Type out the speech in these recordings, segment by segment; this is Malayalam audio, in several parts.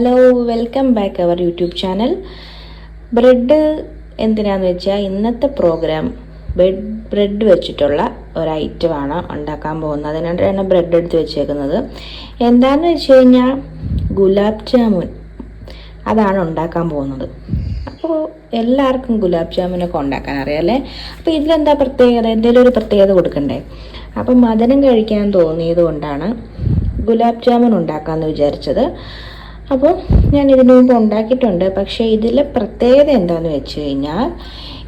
Hello welcome back our YouTube channel bread എന്തിനാന്ന് വെച്ചാൽ ഇന്നത്തെ പ്രോഗ്രാം ബ്രെഡ് ബ്രെഡ് വെച്ചിട്ടുള്ള ഒരു ഐറ്റമാണ് ഉണ്ടാക്കാൻ പോകുന്നത്. അതിനാണ് ബ്രെഡ് എടുത്ത് വെച്ചേക്കുന്നത്. എന്താന്ന് വെച്ച് കഴിഞ്ഞാൽ ഗുലാബ് ജാമുൻ അതാണ് ഉണ്ടാക്കാൻ പോകുന്നത്. അപ്പോൾ എല്ലാവർക്കും ഗുലാബ് ജാമുനൊക്കെ ഉണ്ടാക്കാൻ അറിയാമല്ലേ അപ്പോൾ ഇതിലെന്താ പ്രത്യേകത? എന്തെങ്കിലും ഒരു പ്രത്യേകത കൊടുക്കണ്ടേ? അപ്പം മധുരം കഴിക്കാൻ തോന്നിയത് കൊണ്ടാണ് ഗുലാബ് ജാമുൻ ഉണ്ടാക്കാമെന്ന് വിചാരിച്ചത്. അപ്പോൾ ഞാൻ ഇതിനു മുമ്പ് ഉണ്ടാക്കിയിട്ടുണ്ട്. പക്ഷേ ഇതിലെ പ്രത്യേകത എന്താണെന്ന് വെച്ച് കഴിഞ്ഞാൽ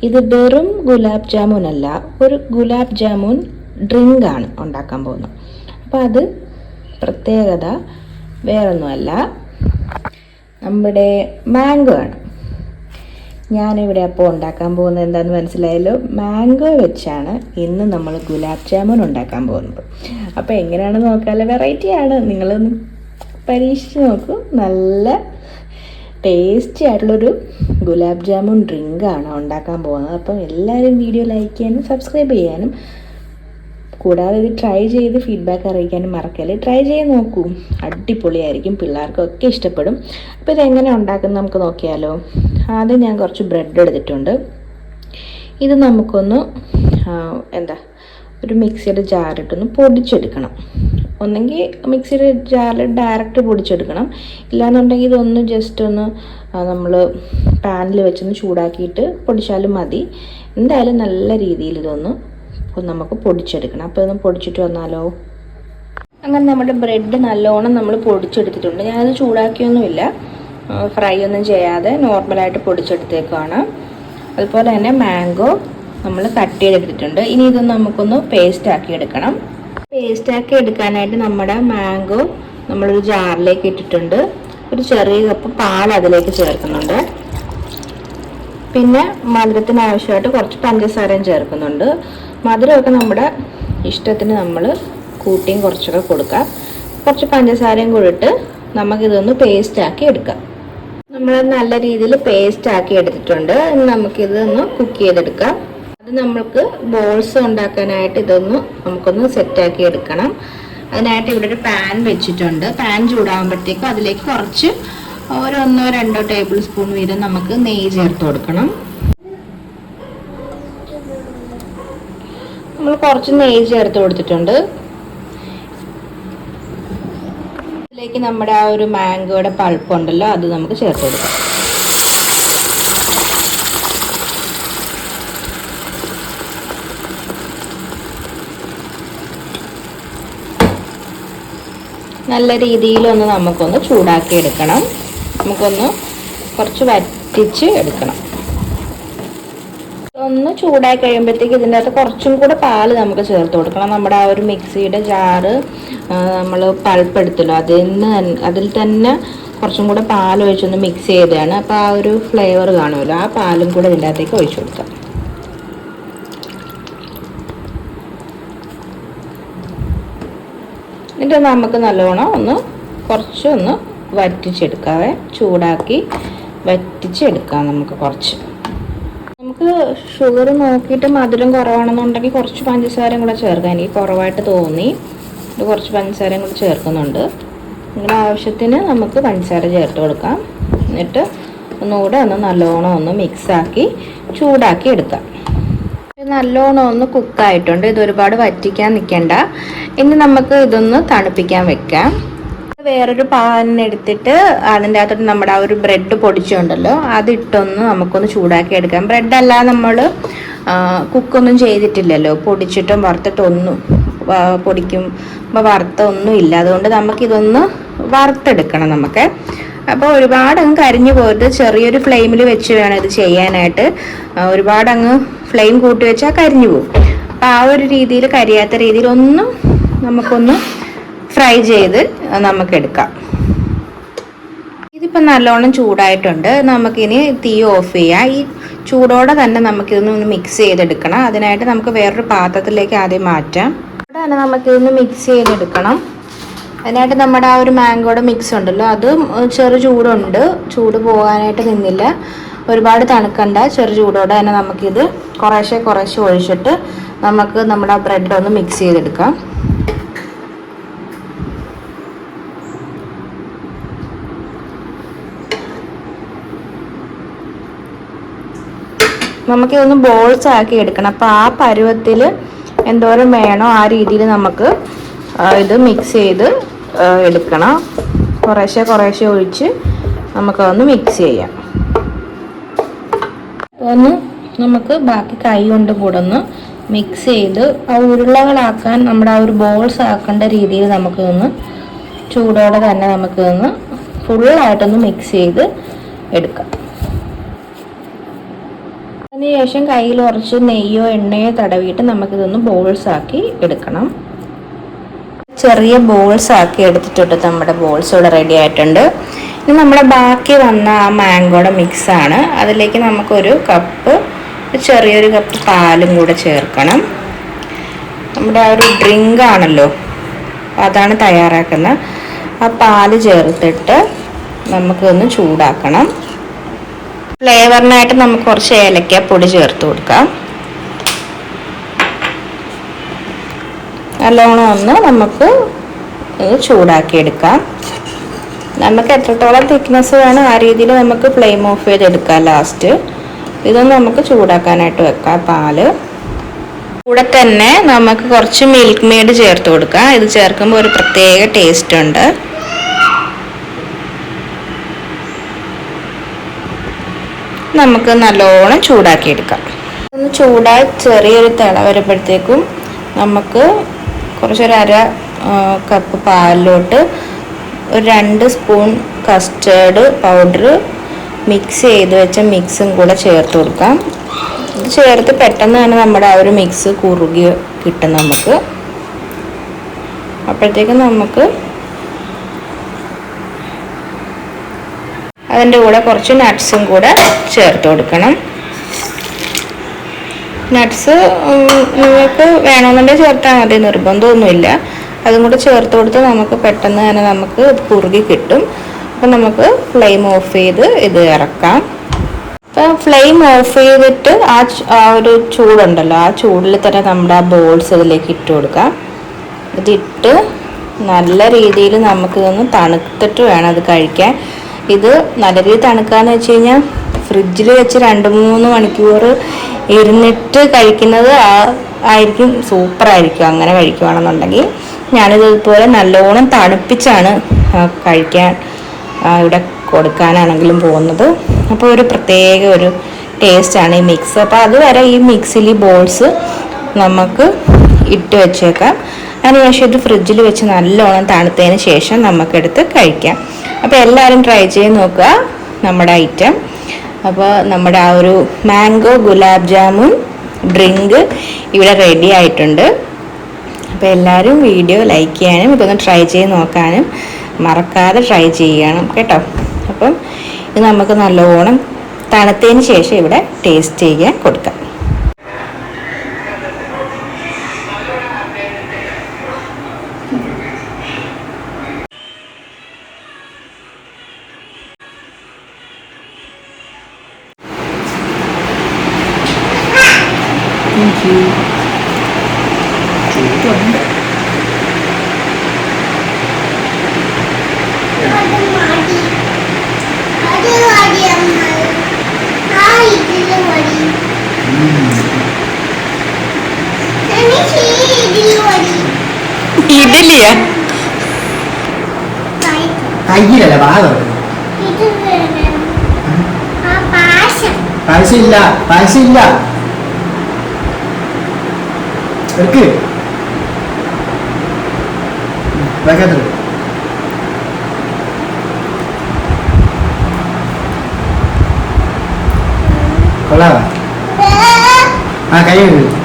ഇത് വെറും ഗുലാബ് ജാമുൻ അല്ല. ഒരു ഗുലാബ് ജാമുൻ ഡ്രിങ്കാണ് ഉണ്ടാക്കാൻ പോകുന്നത്. അപ്പോൾ അത് പ്രത്യേകത വേറൊന്നുമല്ല. നമ്മുടെ മാംഗോ ആണ്. ഞാനിവിടെ അപ്പോൾ ഉണ്ടാക്കാൻ പോകുന്നത് എന്താണെന്ന് മനസ്സിലായല്ലോ? മാംഗോ വെച്ചാണ് ഇന്ന് നമ്മൾ ഗുലാബ് ജാമുൻ ഉണ്ടാക്കാൻ പോകുന്നത്. അപ്പോൾ എങ്ങനെയാണെന്ന് നോക്കാമല്ലോ വെറൈറ്റിയാണ് നിങ്ങളൊന്ന് പരീക്ഷിച്ച് നോക്കൂ. നല്ല ടേസ്റ്റി ആയിട്ടുള്ളൊരു ഗുലാബ് ജാമുൻ ഡ്രിങ്കാണ് ഉണ്ടാക്കാൻ പോകുന്നത്. അപ്പം എല്ലാവരും വീഡിയോ ലൈക്ക് ചെയ്യാനും സബ്സ്ക്രൈബ് ചെയ്യാനും കൂടാതെ ഇത് ട്രൈ ചെയ്ത് ഫീഡ്ബാക്ക് അറിയിക്കാനും മറക്കല്ലേ. ട്രൈ ചെയ്ത് നോക്കൂ. അടിപൊളിയായിരിക്കും. പിള്ളേർക്കൊക്കെ ഇഷ്ടപ്പെടും. അപ്പോൾ ഇതെങ്ങനെ ഉണ്ടാക്കുന്നത് നമുക്ക് നോക്കിയാലോ. ആദ്യം ഞാൻ കുറച്ച് ബ്രെഡ് എടുത്തിട്ടുണ്ട്. ഇത് നമുക്കൊന്ന് എന്താ ഒരു മിക്സിയുടെ ജാറിട്ടൊന്ന് പൊടിച്ചെടുക്കണം. ഒന്നെങ്കിൽ മിക്സിയിൽ ജാറിൽ ഡയറക്റ്റ് പൊടിച്ചെടുക്കണം. ഇല്ലാന്നുണ്ടെങ്കിൽ ഇതൊന്ന് ജസ്റ്റ് ഒന്ന് നമ്മൾ പാനിൽ വെച്ചൊന്ന് ചൂടാക്കിയിട്ട് പൊടിച്ചാലും മതി. എന്തായാലും നല്ല രീതിയിൽ ഇതൊന്ന് നമുക്ക് പൊടിച്ചെടുക്കണം. അപ്പോൾ ഇതൊന്ന് പൊടിച്ചിട്ട് വന്നാലോ? അങ്ങനെ നമ്മുടെ ബ്രെഡ് നല്ലോണം നമ്മൾ പൊടിച്ചെടുത്തിട്ടുണ്ട്. ഞാനത് ചൂടാക്കിയൊന്നുമില്ല. ഫ്രൈ ഒന്നും ചെയ്യാതെ നോർമലായിട്ട് പൊടിച്ചെടുത്തേക്കാണ്. അതുപോലെ തന്നെ മാംഗോ നമ്മൾ കട്ട് ചെയ്തെടുത്തിട്ടുണ്ട്. ഇനി ഇതൊന്ന് നമുക്കൊന്ന് പേസ്റ്റ് ആക്കി എടുക്കണം പേസ്റ്റ് ആക്കി എടുക്കാനായിട്ട് നമ്മുടെ മാംഗോ നമ്മളൊരു ജാറിലേക്ക് ഇട്ടിട്ടുണ്ട്. ഒരു ചെറിയ കപ്പ് പാൽ അതിലേക്ക് ചേർക്കുന്നുണ്ട്. പിന്നെ മധുരത്തിന് ആവശ്യമായിട്ട് കുറച്ച് പഞ്ചസാരയും ചേർക്കുന്നുണ്ട്. മധുരമൊക്കെ നമ്മുടെ ഇഷ്ടത്തിന് നമ്മൾ കൂട്ടിയും കുറച്ചൊക്കെ കൊടുക്കാം. കുറച്ച് പഞ്ചസാരയും കൂടി ഇട്ട് നമുക്കിതൊന്ന് പേസ്റ്റ് ആക്കി എടുക്കാം. നമ്മൾ നല്ല രീതിയിൽ പേസ്റ്റ് ആക്കി എടുത്തിട്ടുണ്ട് നമുക്കിതൊന്ന് നമുക്കിത് കുക്ക് ചെയ്തെടുക്കാം. അത് നമ്മൾക്ക് ബോൾസ് ഉണ്ടാക്കാനായിട്ട് ഇതൊന്ന് നമുക്കൊന്ന് സെറ്റാക്കി എടുക്കണം. അതിനായിട്ട് ഇവിടെ ഒരു പാൻ വെച്ചിട്ടുണ്ട്. പാൻ ചൂടാകുമ്പോഴത്തേക്കും അതിലേക്ക് കുറച്ച് ഓരോന്നോ രണ്ടോ ടേബിൾ സ്പൂൺ വീതം നമുക്ക് നെയ്യ് ചേർത്ത് കൊടുക്കണം. നമ്മൾ കുറച്ച് നെയ്യ് ചേർത്ത് കൊടുത്തിട്ടുണ്ട്. അതിലേക്ക് നമ്മുടെ ആ ഒരു മാംഗോയുടെ പൾപ്പ് ഉണ്ടല്ലോ അത് നമുക്ക് ചേർത്ത് കൊടുക്കാം. നല്ല രീതിയിലൊന്ന് നമുക്കൊന്ന് ചൂടാക്കി എടുക്കണം. നമുക്കൊന്ന് കുറച്ച് വറ്റിച്ച് എടുക്കണം. ഒന്ന് ചൂടായി കഴിയുമ്പോഴത്തേക്ക് ഇതിന്റെ അകത്ത് കുറച്ചും കൂടെ പാൽ നമുക്ക് ചേർത്ത് കൊടുക്കണം. നമ്മുടെ ആ ഒരു മിക്സിയുടെ ജാറ് നമ്മൾ പൾപ്പ് എടുത്തല്ലോ അതിൽ നിന്ന് അതിൽ തന്നെ കുറച്ചും കൂടെ പാൽ ഒഴിച്ചൊന്ന് മിക്സ് ചെയ്തതാണ്. അപ്പോൾ ആ ഒരു ഫ്ലേവർ കാണുമല്ലോ. ആ പാലും കൂടെ ഇതിന്റെ അകത്തേക്ക് ഒഴിച്ചു കൊടുക്കാം. എന്നിട്ട് നമുക്ക് നല്ലോണം ഒന്ന് കുറച്ചൊന്ന് വറ്റിച്ചെടുക്കാതെ ചൂടാക്കി വറ്റിച്ചെടുക്കാം നമുക്ക് കുറച്ച്. നമുക്ക് ഷുഗർ നോക്കിയിട്ട് മധുരം കുറവാണെന്നുണ്ടെങ്കിൽ കുറച്ച് പഞ്ചസാരയും കൂടെ ചേർക്കാം. എനിക്ക് കുറവായിട്ട് തോന്നി. കുറച്ച് പഞ്ചസാരയും കൂടെ ചേർക്കുന്നുണ്ട്. നിങ്ങളുടെ ആവശ്യത്തിന് നമുക്ക് പഞ്ചസാര ചേർത്ത് കൊടുക്കാം. എന്നിട്ട് ഒന്നുകൂടെ ഒന്ന് നല്ലോണം ഒന്ന് മിക്സാക്കി ചൂടാക്കി എടുക്കാം. നല്ലോണം ഒന്ന് കുക്കായിട്ടുണ്ട് ഇത് ഒരുപാട് വറ്റിക്കാൻ നിൽക്കണ്ട ഇനി നമുക്ക് ഇതൊന്ന് തണുപ്പിക്കാൻ വെക്കാം. വേറൊരു പാനെടുത്തിട്ട് അതിന്റെ അകത്തോട്ട് നമ്മുടെ ആ ഒരു ബ്രെഡ് പൊടിച്ചുണ്ടല്ലോ അതിട്ടൊന്ന് നമുക്കൊന്ന് ചൂടാക്കി എടുക്കാം. ബ്രെഡ് അല്ല നമ്മൾ കുക്കൊന്നും ചെയ്തിട്ടില്ലല്ലോ. പൊടിച്ചിട്ടും വറുത്തിട്ടൊന്നും പൊടിക്കും പൊടിക്കുമ്പോൾ വറുത്ത ഒന്നും ഇല്ല അതുകൊണ്ട് നമുക്കിതൊന്ന് വറുത്തെടുക്കണം നമുക്ക്. അപ്പോൾ ഒരുപാട് അങ്ങ് കരിഞ്ഞു പോയിട്ട് ചെറിയൊരു ഫ്ലെയിമിൽ വെച്ച് വേണം ഇത് ചെയ്യാനായിട്ട്. ഒരുപാട് അങ്ങ് ഫ്ലെയിം കൂട്ടി വെച്ചാൽ കരിഞ്ഞു പോകും അപ്പോൾ ആ ഒരു രീതിയിൽ കരിയാത്ത രീതിയിൽ ഒന്നും നമുക്കൊന്ന് ഫ്രൈ ചെയ്ത് നമുക്കെടുക്കാം. ഇതിപ്പോൾ നല്ലോണം ചൂടായിട്ടുണ്ട്. നമുക്കിനി തീ ഓഫ് ചെയ്യാം. ഈ ചൂടോടെ തന്നെ നമുക്കിതൊന്ന് മിക്സ് ചെയ്തെടുക്കണം. അതിനായിട്ട് നമുക്ക് വേറൊരു പാത്രത്തിലേക്ക് ആദ്യം മാറ്റാം. അവിടെ തന്നെ നമുക്കിതൊന്ന് മിക്സ് ചെയ്തെടുക്കണം. അതിനായിട്ട് നമ്മുടെ ആ ഒരു മാംഗോയുടെ മിക്സ് ഉണ്ടല്ലോ. അതും ചെറു ചൂടുണ്ട്. ചൂട് പോകാനായിട്ട് നിന്നില്ല. ഒരുപാട് തണുക്കണ്ട. ചെറു ചൂടോടെ തന്നെ നമുക്കിത് കുറേശ്ശെ കുറേശ്ശെ ഒഴിച്ചിട്ട് നമുക്ക് നമ്മുടെ ബ്രെഡ് ഒന്ന് മിക്സ് ചെയ്തെടുക്കാം. നമുക്കിതൊന്ന് ബോൾസ് ആക്കി എടുക്കണം. അപ്പോൾ ആ പരുവത്തിൽ എന്തോരം വേണോ ആ രീതിയിൽ നമുക്ക് ഇത് മിക്സ് ചെയ്ത് എടുക്കണം. കുറേശ്ശെ കുറേശ്ശെ ഒഴിച്ച് നമുക്കതൊന്ന് മിക്സ് ചെയ്യാം. ഒന്ന് നമുക്ക് ബാക്കി കൈ കൊണ്ട് കൂടെ ഒന്ന് മിക്സ് ചെയ്ത് ആ ഉരുളകളാക്കാൻ നമ്മുടെ ആ ഒരു ബോൾസ് ആക്കേണ്ട രീതിയിൽ നമുക്ക് ഒന്ന് ചൂടോടെ തന്നെ നമുക്ക് ഒന്ന് ഫുള്ളായിട്ടൊന്ന് മിക്സ് ചെയ്ത് എടുക്കാം. അതിനുശേഷം കയ്യിൽ കുറച്ച് നെയ്യോ എണ്ണയോ തടവിയിട്ട് നമുക്കിതൊന്ന് ബോൾസ് ആക്കി എടുക്കണം. ചെറിയ ബോൾസ് ആക്കി എടുത്തിട്ടുണ്ട്. നമ്മുടെ ബോൾസ് ഇവിടെ റെഡി ആയിട്ടുണ്ട്. ഇനി നമ്മുടെ ബാക്കി വന്ന ആ മാംഗോയുടെ മിക്സാണ് അതിലേക്ക് നമുക്കൊരു കപ്പ് ചെറിയൊരു കപ്പ് പാലും കൂടെ ചേർക്കണം. നമ്മുടെ ആ ഒരു ഡ്രിങ്ക് ആണല്ലോ. അതാണ് തയ്യാറാക്കുന്നത്. ആ പാൽ ചേർത്തിട്ട് നമുക്കൊന്ന് ചൂടാക്കണം. ഫ്ലേവറിനായിട്ട് നമുക്ക് കുറച്ച് ഏലക്കപ്പൊടി ചേർത്ത് കൊടുക്കാം. നല്ലോണം ഒന്ന് നമുക്ക് ഇത് ചൂടാക്കി എടുക്കാം നമുക്ക് എത്രത്തോളം തിക്നെസ് വേണം ആ രീതിയിൽ നമുക്ക് ഫ്ലെയിം ഓഫ് ചെയ്തെടുക്കാം ലാസ്റ്റ് ഇതൊന്ന് നമുക്ക് ചൂടാക്കാനായിട്ട് വെക്കാം പാൽ. കൂടെ തന്നെ നമുക്ക് കുറച്ച് മിൽക്ക് മെയ്ഡ് ചേർത്ത് കൊടുക്കാം. ഇത് ചേർക്കുമ്പോൾ ഒരു പ്രത്യേക ടേസ്റ്റ് ഉണ്ട്. നമുക്ക് നല്ലോണം ചൂടാക്കിയെടുക്കാം. ഒന്ന് ചൂടായി ചെറിയൊരു തിള വരുമ്പോഴത്തേക്കും നമുക്ക് കുറച്ചൊരു അര കപ്പ് പാലിലോട്ട് ഒരു രണ്ട് സ്പൂൺ കസ്റ്റേർഡ് പൗഡർ മിക്സ് ചെയ്ത് വെച്ച മിക്സും കൂടെ ചേർത്ത് കൊടുക്കാം. ഇത് ചേർത്ത് പെട്ടെന്ന് തന്നെ നമ്മുടെ ആ ഒരു മിക്സ് കുറുകി കിട്ടും നമുക്ക്. അപ്പോഴത്തേക്കും നമുക്ക് അതിന്റെ കൂടെ കുറച്ച് നട്ട്സും കൂടെ ചേർത്ത് കൊടുക്കണം. നട്ട്സ് നിങ്ങൾക്ക് വേണമെന്നുണ്ടെങ്കിൽ ചേർത്താൽ മതി. നിർബന്ധമൊന്നുമില്ല. അതും കൂടെ ചേർത്ത് കൊടുത്ത് നമുക്ക് പെട്ടെന്ന് തന്നെ നമുക്ക് കുറുകി കിട്ടും. അപ്പം നമുക്ക് ഫ്ലെയിം ഓഫ് ചെയ്ത് ഇത് ഇറക്കാം. അപ്പം ഫ്ലെയിം ഓഫ് ചെയ്തിട്ട് ആ ആ ഒരു ചൂടുണ്ടല്ലോ ആ ചൂടിൽ തന്നെ നമ്മുടെ ആ ബോൾസ് ഇതിലേക്ക് ഇട്ട് കൊടുക്കാം. ഇതിട്ട് നല്ല രീതിയിൽ നമുക്കിതൊന്ന് തണുത്തിട്ട് വേണം അത് കഴിക്കാൻ. ഇത് നല്ല രീതിയിൽ തണുക്കാന്ന് വെച്ച് കഴിഞ്ഞാൽ ഫ്രിഡ്ജിൽ വെച്ച് രണ്ട് മൂന്ന് മണിക്കൂർ ഇരുന്നിട്ട് കഴിക്കുന്നത് ആ ആയിരിക്കും സൂപ്പറായിരിക്കും. അങ്ങനെ കഴിക്കുകയാണെന്നുണ്ടെങ്കിൽ ഞാനിത് ഇതുപോലെ നല്ലോണം തണുപ്പിച്ചാണ് കഴിക്കാൻ ഇവിടെ കൊടുക്കാനാണെങ്കിലും പോകുന്നത്. അപ്പോൾ ഒരു പ്രത്യേക ഒരു ടേസ്റ്റാണ് ഈ മിക്സ്. അപ്പോൾ അതുവരെ ഈ മിക്സിൽ ഈ ബോൾസ് നമുക്ക് ഇട്ട് വെച്ചേക്കാം. അതിനുശേഷം ഇത് ഫ്രിഡ്ജിൽ വെച്ച് നല്ലോണം തണുത്തതിന് ശേഷം നമുക്കെടുത്ത് കഴിക്കാം. അപ്പോൾ എല്ലാവരും ട്രൈ ചെയ്ത് നോക്കുക നമ്മുടെ ഐറ്റം. അപ്പോൾ നമ്മുടെ ആ ഒരു മാംഗോ ഗുലാബ് ജാമുൻ ഡ്രിങ്ക് ഇവിടെ റെഡി ആയിട്ടുണ്ട്. അപ്പോൾ എല്ലാവരും വീഡിയോ ലൈക്ക് ചെയ്യാനും ഇതൊന്ന് ട്രൈ ചെയ്ത് നോക്കാനും മറക്കാതെ ട്രൈ ചെയ്യണം കേട്ടോ. അപ്പം ഇത് നമുക്ക് നല്ലോണം തണുത്തതിന് ശേഷം ഇവിടെ ടേസ്റ്റ് ചെയ്യാൻ കൊടുക്കാം. ഇഡലിയാ കയ്യിലല്ല തുറക്കുന്നു പായസം ഇല്ല പായസം ഇല്ല എടുക്ക്. വെക്കത്തില്ല കൊള്ളാവാ? ആ കൈ കഴുകു